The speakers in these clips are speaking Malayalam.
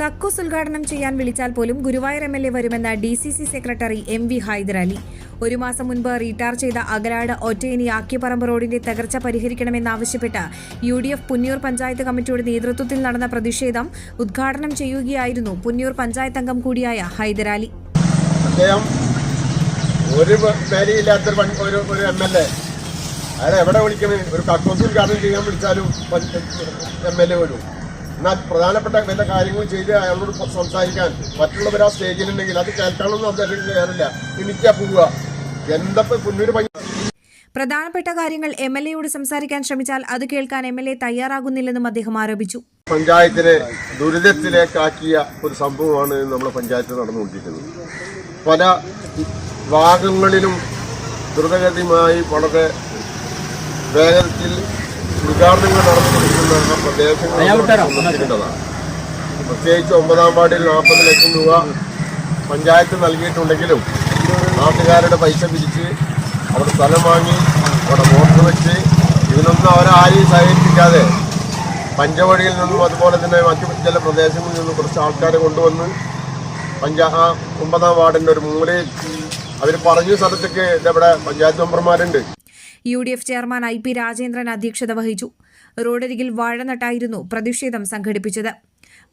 കക്കൂസ് ഉദ്ഘാടനം ചെയ്യാൻ വിളിച്ചാൽ പോലും ഗുരുവായൂർ എം എൽ എ വരുമെന്ന D C C secretary M V Hydarali. ഒരു മാസം മുൻപ് റീടാർ ചെയ്ത അകലാട് ഒറ്റയിനി ആക്കിയപ്പറമ്പ് റോഡിന്റെ തകർച്ച പരിഹരിക്കണമെന്നാവശ്യപ്പെട്ട് U D F Punniyur panchayat കമ്മിറ്റിയുടെ നേതൃത്വത്തിൽ നടന്ന പ്രതിഷേധം ഉദ്ഘാടനം ചെയ്യുകയായിരുന്നു പുന്നിയൂർ പഞ്ചായത്ത് അംഗം കൂടിയായ ഹൈദരാലി. ഒരു ഒരു ഒരു എം എൽ എ. അയാൾ എവിടെ വിളിക്കണേ? ഒരു കക്കൂസ് ഉദ്ഘാടനം ചെയ്യാൻ വിളിച്ചാലും എം എൽ എ വരും. എന്നാൽ പ്രധാനപ്പെട്ട വല്ല കാര്യങ്ങൾ ചെയ്ത് അയാളോട് സംസാരിക്കാൻ മറ്റുള്ളവർ ആ സ്റ്റേജിലുണ്ടെങ്കിൽ അത് കേൾക്കാനൊന്നും അദ്ദേഹം കയറില്ല എനിക്കാ പോവുക. എന്തപ്പോ പുന്നൂര് പഞ്ചായത്ത് പ്രധാനപ്പെട്ട കാര്യങ്ങൾ എം എൽ എയോട് സംസാരിക്കാൻ ശ്രമിച്ചാൽ അത് കേൾക്കാൻ എം എൽ എ തയ്യാറാകുന്നില്ലെന്നും അദ്ദേഹം ആരോപിച്ചു. പഞ്ചായത്തിനെ ദുരിതത്തിലേക്കാക്കിയ ഒരു സംഭവമാണ് നമ്മുടെ പഞ്ചായത്ത് നടന്നുകൊണ്ടിരിക്കുന്നത്. പല ഭാഗങ്ങളിലും ദ്രുതഗതിയുമായി വളരെ വേഗത്തിൽ ഉദ്ഘാടനങ്ങൾ നടന്നുകൊണ്ടിരിക്കുന്ന പ്രദേശങ്ങൾ സന്ദർശിക്കേണ്ടതാണ് പ്രത്യേകിച്ച് ഒമ്പതാം വാർഡിൽ നാൽപ്പത് ലക്ഷം രൂപ പഞ്ചായത്ത് നൽകിയിട്ടുണ്ടെങ്കിലും നാട്ടുകാരുടെ പൈസ പിരിച്ച് അവിടെ സ്ഥലം വാങ്ങി അവിടെ മോട്ടർ വെച്ച് ഇതിനൊന്നും അവരാരെയും സഹകരിപ്പിക്കാതെ പഞ്ചവടിയിൽ നിന്നും അതുപോലെ തന്നെ മറ്റു ചില പ്രദേശങ്ങളിൽ നിന്നും കുറച്ച് ആൾക്കാരെ കൊണ്ടുവന്ന് പഞ്ചാ ഒമ്പതാം വാർഡിന്റെ ഒരു മൂലയിൽ അവർ പറഞ്ഞ സ്ഥലത്തേക്ക് ഇതവിടെ panchayat മെമ്പർമാരുണ്ട്. U D F chairman I P Rajendran അധ്യക്ഷത വഹിച്ചു. റോഡരികിൽ വാഴനട്ടായിരുന്നു പ്രതിഷേധം സംഘടിപ്പിച്ചത്.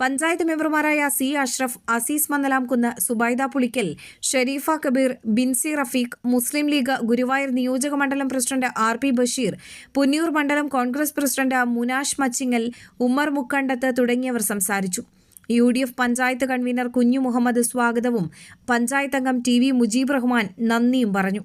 പഞ്ചായത്ത് മെമ്പർമാരായ സി അഷ്റഫ് അസീസ് മന്നലാംകുന്ന് സുബൈദ പുളിക്കൽ ഷെരീഫ കബീർ ബിൻസി റഫീഖ് മുസ്ലിം ലീഗ് ഗുരുവായൂർ നിയോജക മണ്ഡലം president R P Basheer Punniyur മണ്ഡലം കോൺഗ്രസ് പ്രസിഡന്റ് മുനാഷ് മച്ചിങ്ങൽ ഉമ്മർ മുക്കണ്ടത്ത് തുടങ്ങിയവർ സംസാരിച്ചു. U D F panchayat convener Kunhu Muhammad സ്വാഗതവും പഞ്ചായത്ത് അംഗം ടി വി മുജീബ് റഹ്മാൻ നന്ദിയും പറഞ്ഞു.